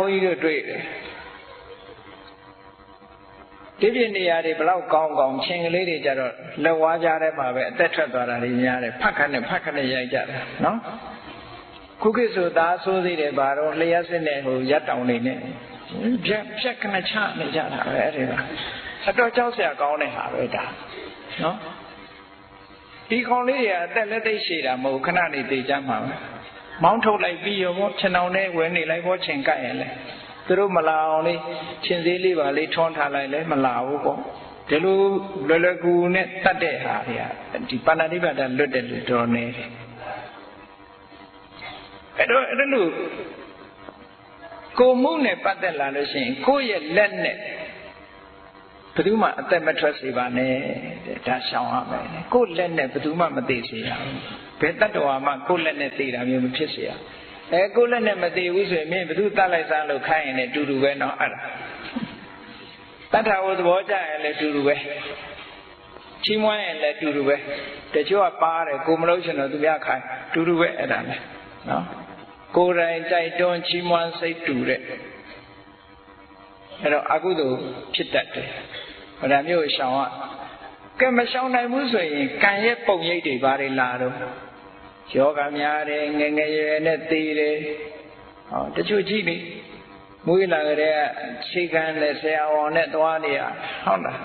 ဘုန်းကြီးတို့တွေ့တယ်ဒီပြနေရာတွေဘလောက်ကောင်းကောင်းချင်းကလေးတွေကြတော့လက်ဝါးကြားထဲမှာပဲအသက်ထွက်သွားတာတွေများတယ်ဖတ်ခတ်နဲ့ဖတ်ခတ်နဲ့ရိုက်ကြတာနော်ခုခေတ်ဆိုသားဆိုးသေးတယ်ဘာတော့လျှက်စစ်နဲ့ဟိုရက်တောင်နေနဲ့ဖြက်ဖြက်ခဏချနေကြတာပဲအဲ့ဒီကအတော်ကြောက်စရာကောင်းတဲ့ဟာပဲဒါနော်ဒီကောင်လေးတွေကအသက်လက်သိရှိတာမဟုတ်ခဏနေသေးကြမှာပဲ မောင်းထုတ်လိုက်ပြီးရောခြံအောင်နဲ့ဝင်နေလိုက်ဘောချိန်ကပ်ရင်လေသူတို့မလာအောင်လေးချင်းသေးလေးပါလေးထွန်းထားလိုက်လဲမလာဘူးပေါ့ဒီလိုလွယ်လွယ်ကူကူနဲ့တတ်တဲ့ဟာတွေကဒီပါဏာတိပါဒလွတ်တဲ့လူတော်နေတယ်အဲ့တော့အဲ့လိုကိုမှုနဲ့ပတ်သက်လာလို့ရှိရင်ကိုယ့်ရဲ့လက်နဲ့ဘယ်သူမှအသက်မထွက်စေပါနဲ့တဲ့ဒါရှောင်ရမယ်ကိုယ့်လက်နဲ့ဘယ်သူမှမသိစေရဘူး ဘယ်တတ္တဝါမှကိုယ့်လက်နဲ့သိတာမျိုးမဖြစ်စေရအဲကိုယ့်လက်နဲ့မသိဘူးဆိုရင်မင်းဘယ်သူတတ်လိုက်စားလို့ခိုင်းရင်လည်းတူတူပဲနော်အဲ့ဒါတတ္ထဝသဘောကြရင်လည်းတူတူပဲချီးမွမ်းရင်လည်းတူတူပဲတချို့ကပါတယ်ကိုမလို့ရှင်တော့သူများခိုင်းတူတူပဲအဲ့ဒါလည်းနော်ကိုယ်တိုင်ကြိုက်တွန်းချီးမွမ်းစိတ်တူတဲ့အဲ့တော့အကုသိုလ်ဖြစ်တတ်တယ်။ဒါမျိုးရှောင်ကကဲမရှောင်နိုင်ဘူးဆိုရင်ကံရဲ့ပုံရိပ်တွေဘာတွေလာတော့ ယောဂများတယ်ငယ်ငယ်ရွယ်နဲ့သေတယ်။ဟောတချို့ကြည့်လေမွေးလာကြတဲ့ခြေခံနဲ့ဆရာဝန်နဲ့သွားနေရဟုတ်လား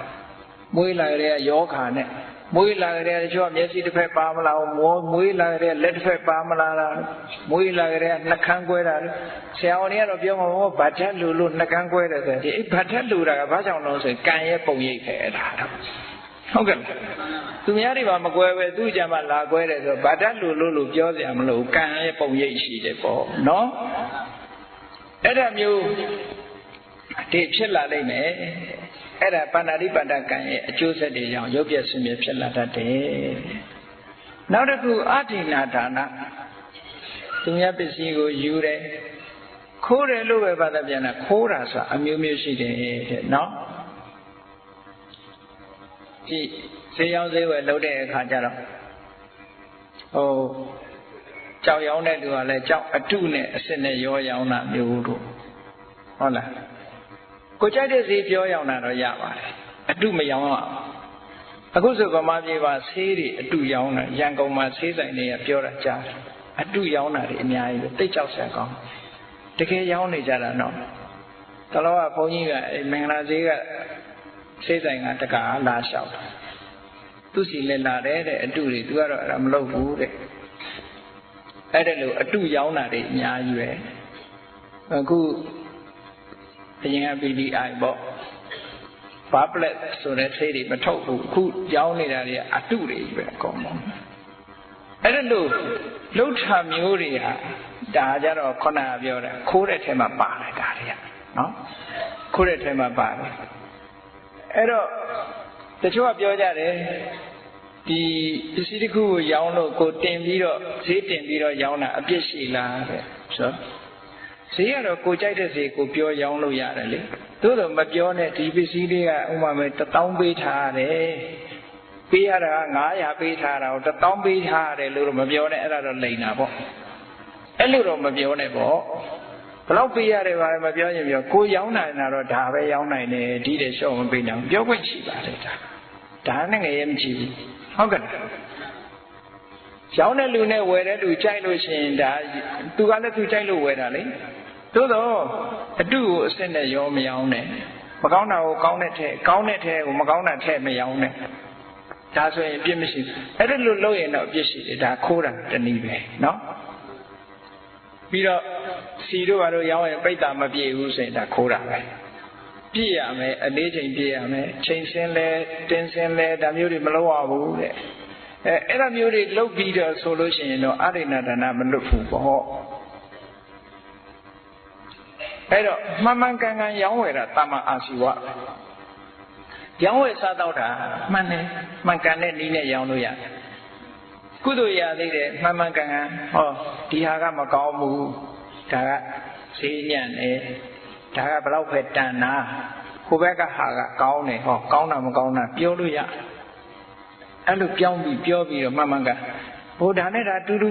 မွေးလာကြတဲ့ယောဂါနဲ့မွေးလာကြတဲ့တချို့မျက်စိတစ်ဖက်ပါမလားမောမွေးလာကြတဲ့လက်တစ်ဖက်ပါမလားမွေးလာကြတဲ့နှကန်းကွဲတာဆရာဝန်တွေကတော့ပြောမှာဘောဗတ်ထက်လူလို့နှကန်းကွဲတယ်ဆိုဒီအဲ့ဗတ်ထက်လူတာကဘာကြောင့်လို့ဆိုရင်ကံရဲ့ပုံရိပ်ခဲအဲ့ဒါတော့ ဟုတ်ကဲ့သူများတွေပါမကွဲပဲသူ့ကြမှာလာကွဲတယ်ဆိုဗတ်ထက်လူလို့လို့ပြောစရာမလိုကံရဲ့ပုံရိပ်ရှိတယ်ပေါ့နော်အဲ့ဒါမျိုးဒီဖြစ်လာနိုင်မယ်အဲ့ဒါပန္နာတိပတ္တကံရဲ့အကျိုးဆက်တွေကြောင့်ရုပ်ပြဆင်းပြဖြစ်လာတတ်တယ်နောက်တစ်ခုအဋ္ဌိနာဒါနသူများပစ္စည်းကိုယူတယ်ခိုးတယ်လို့ပဲဘာသာပြန်တာခိုးတာဆိုတာအမျိုးမျိုးရှိတယ်တဲ့နော်ဒီ ဈေးရောက်ဈေးဝယ်လုပ်တဲ့အခါကျတော့ဟိုကြောက်ရောင်းတဲ့လူကလည်းကြောက်အတုနဲ့အစစ်နဲ့ရောရောင်းတာမျိုးတို့ဟုတ်လားကိုကြိုက်တဲ့ဈေးပြောရောင်းတာတော့ရပါတယ်အတုမရောင်းရအခုဆိုဗမာပြည်မှာဆေးတွေအတုရောင်းတာရန်ကုန်မှာဆေးဆိုင်တွေကပြောတာကြားတယ်အတုရောင်းတာတွေအများကြီးပဲတိတ်ကြောက်ဆရာကောင်းတကယ်ရောင်းနေကြတာနော်တလောကဘုန်းကြီးကအဲမင်္ဂလာဈေးက ဆေးဆိုင်ကတကားလာလျှောက်တယ်သူစီလည်းလာတယ်တဲ့အတုတွေသူကတော့အဲ့ဒါမလုပ်ဘူးတဲ့အဲ့ဒါလို့အတုရောင်းတာတွေအများကြီးပဲအခုအရင်က PDI ပေါ့ဘာပလက်ဆိုတဲ့ဆေးတွေမထုတ်ဘူးအခုရောင်းနေတာတွေအတုတွေကြီးပဲအကုန်လုံးအဲ့ဒါလို့လှုပ်ထမျိုးတွေဟာဒါကြတော့ခုနကပြောတာခိုးတဲ့ထဲမှာပါတယ်ဒါတွေကနော်ခိုးတဲ့ထဲမှာပါတယ် အဲ့တော့တချို့ကပြောကြတယ်ဒီပစ္စည်းတစ်ခုကိုရောင်းလို့ကိုတင်ပြီးတော့ဈေးတင်ပြီးတော့ရောင်းတာအပြစ်ရှိလားတဲ့ဆိုဈေးကတော့ကိုကြိုက်တဲ့ဈေးကိုပြောရောင်းလို့ရတယ်လေသို့တော့မပြောနဲ့ဒီပစ္စည်းလေးကဥမာမဲ့1000ပေးထားရတယ်ပေးရတာက900ပေးထားတာကို1000ပေးထားရတယ်လို့တော့မပြောနဲ့အဲ့ဒါတော့လိန်တာပေါ့အဲ့လိုတော့မပြောနဲ့ပေါ့ ဘလောက်ပေးရတယ်ပါလဲမပြောရင်ပြောကိုရောင်းနိုင်တာတော့ဒါပဲရောင်းနိုင်တယ်ဒီတဲ့ရှော့မပေးနိုင်ပြောခွင့်ရှိပါတယ်ဒါဒါနဲ့ငယ်ရဲ့မကြည့်ဘူးဟုတ်ကဲ့ရောင်းတဲ့လူနဲ့ဝယ်တဲ့လူကြိုက်လို့ရှိရင်ဒါသူကလည်းသူကြိုက်လို့ဝယ်တာလေသို့တော့အတုကိုအစ်စ်နဲ့ရောမရောင်းနဲ့မကောင်းတာကိုကောင်းတဲ့ထဲကောင်းတဲ့ထဲကိုမကောင်းတာထဲမရောင်းနဲ့ဒါဆိုရင်အပြစ်မရှိဘူးအဲ့ဒါလို့လုပ်ရင်တော့အပြစ်ရှိတယ်ဒါခိုးတာတနည်းပဲเนาะပြီးတော့ စီတို့ဘာလို့ရောင်းရင်ပိတ်တာမပြေဘူးဆိုရင်ဒါခိုးတာပဲပြည့်ရမယ်အလေးချိန်ပြည့်ရမယ်ချိန်စင်းလဲတင်းစင်းလဲဒါမျိုးတွေမလုပ်ရဘူးတဲ့အဲအဲ့ဒါမျိုးတွေလုပ်ပြီးတော့ဆိုလို့ရှိရင်တော့အရိဏဒါနမလွတ်ဘူးပေါ့အဲ့တော့မှန်မှန်ကန်ကန်ရောင်းဝယ်တာတမ္မာအာစီဝရောင်းဝယ်စားတော့တာမှန်တယ်မှန်ကန်တဲ့နည်းနဲ့ရောင်းလို့ရတယ်ကုသိုလ်ရသေးတယ်မှန်မှန်ကန်ကန်ဟောဒီဟာကမကောင်းဘူး ဒါကဈေးညံ့တယ်ဒါကဘလောက်ပဲတန်တာဟိုဘက်ကဟာကကောင်းတယ်ဟောကောင်းတာမကောင်းတာပြောလို့ရအဲ့လိုပြောင်းပြီးပြောပြီးတော့မှန်မှန်ကန်ဘုရားနဲ့ဒါတူတူ